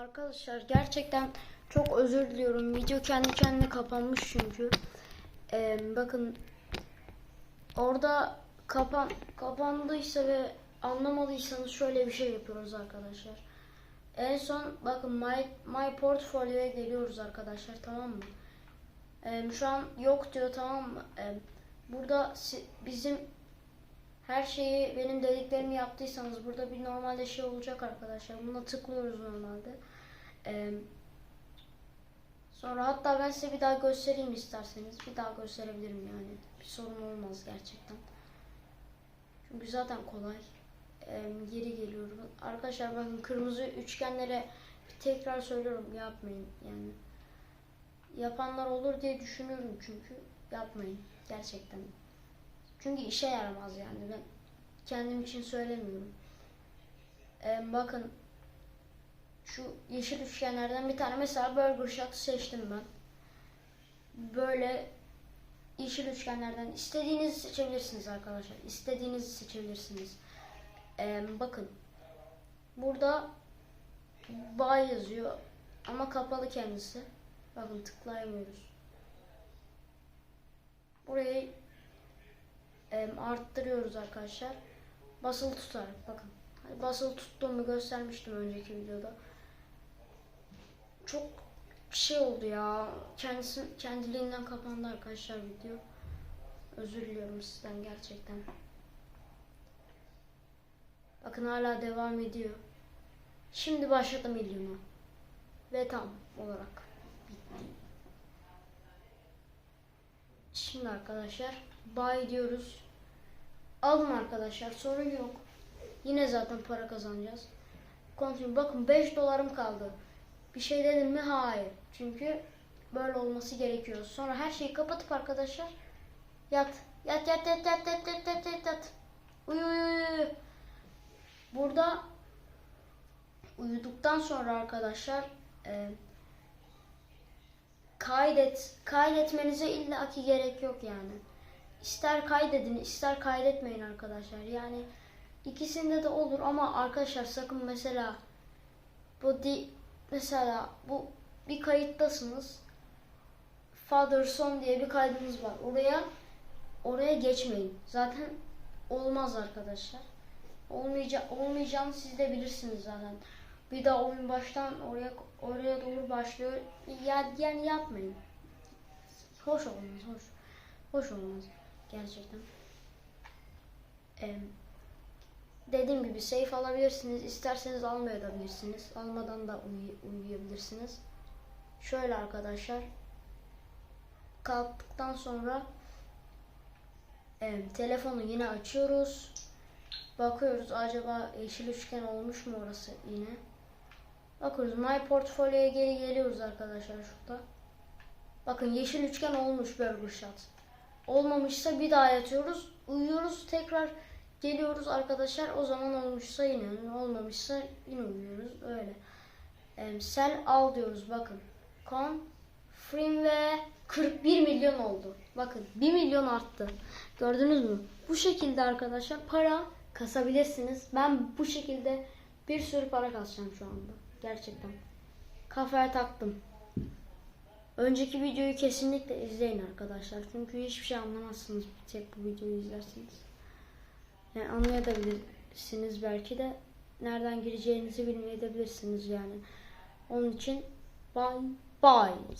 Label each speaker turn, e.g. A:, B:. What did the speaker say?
A: Arkadaşlar gerçekten çok özür diliyorum. Video kendi kendine kapanmış çünkü. Ee, bakın orada kapan kapandıysa ve anlamadıysanız şöyle bir şey yapıyoruz arkadaşlar. En son bakın my, my portfolio'ya geliyoruz arkadaşlar tamam mı? Ee, şu an yok diyor tamam mı? Ee, burada bizim her şeyi benim dediklerimi yaptıysanız burada bir normalde şey olacak arkadaşlar. Buna tıklıyoruz normalde. Ee, sonra hatta ben size bir daha göstereyim isterseniz. Bir daha gösterebilirim yani. Bir sorun olmaz gerçekten. Çünkü zaten kolay. Ee, geri geliyorum. Arkadaşlar bakın kırmızı üçgenlere tekrar söylüyorum yapmayın yani. Yapanlar olur diye düşünüyorum çünkü yapmayın gerçekten. Çünkü işe yaramaz yani ben kendim için söylemiyorum. Ee, bakın şu yeşil üçgenlerden bir tane mesela Burger Shot'ı seçtim ben. Böyle yeşil üçgenlerden istediğinizi seçebilirsiniz arkadaşlar. İstediğinizi seçebilirsiniz. Ee, bakın burada buy yazıyor ama kapalı kendisi. Bakın tıklayamıyoruz. Burayı em, arttırıyoruz arkadaşlar. Basılı tutarak bakın. Hani basılı tuttuğumu göstermiştim önceki videoda. Çok şey oldu ya. Kendisi kendiliğinden kapandı arkadaşlar video. Özür diliyorum sizden gerçekten. Bakın hala devam ediyor. Şimdi başladım milyona. Ve tam olarak bitti. Şimdi arkadaşlar buy diyoruz. Alın arkadaşlar sorun yok. Yine zaten para kazanacağız. Continue. Bakın 5 dolarım kaldı. Bir şey dedim mi? Hayır. Çünkü böyle olması gerekiyor. Sonra her şeyi kapatıp arkadaşlar yat. Yat yat yat yat yat yat yat yat yat. Uyu uyu uyu. Burada uyuduktan sonra arkadaşlar e, kaydet kaydetmenize illaki gerek yok yani. İster kaydedin, ister kaydetmeyin arkadaşlar. Yani ikisinde de olur ama arkadaşlar sakın mesela bu di, mesela bu bir kayıttasınız. Father son diye bir kaydınız var. Oraya oraya geçmeyin. Zaten olmaz arkadaşlar. Olmayacak olmayacağını siz de bilirsiniz zaten. Bir daha oyun baştan oraya oraya doğru başlıyor. Ya, yani yapmayın. Hoş olmaz, hoş. Hoş olmaz gerçekten. Ee, dediğim gibi safe alabilirsiniz. İsterseniz almayabilirsiniz. Almadan da uy- uyuyabilirsiniz. Şöyle arkadaşlar. Kalktıktan sonra e, telefonu yine açıyoruz. Bakıyoruz acaba yeşil üçgen olmuş mu orası yine. Bakıyoruz My Portfolio'ya geri geliyoruz arkadaşlar şurada. Bakın yeşil üçgen olmuş Burger Shot. Olmamışsa bir daha yatıyoruz. Uyuyoruz tekrar geliyoruz arkadaşlar. O zaman olmuşsa yine olmamışsa yine uyuyoruz. Öyle. Em, sell al diyoruz bakın. Confirm ve 41 milyon oldu. Bakın 1 milyon arttı. Gördünüz mü? Bu şekilde arkadaşlar para kasabilirsiniz. Ben bu şekilde bir sürü para kasacağım şu anda. Gerçekten. Kafaya taktım. Önceki videoyu kesinlikle izleyin arkadaşlar. Çünkü hiçbir şey anlamazsınız tek bu videoyu izlerseniz. Yani anlayabilirsiniz belki de nereden gireceğinizi bilmeyebilirsiniz yani. Onun için bye bye.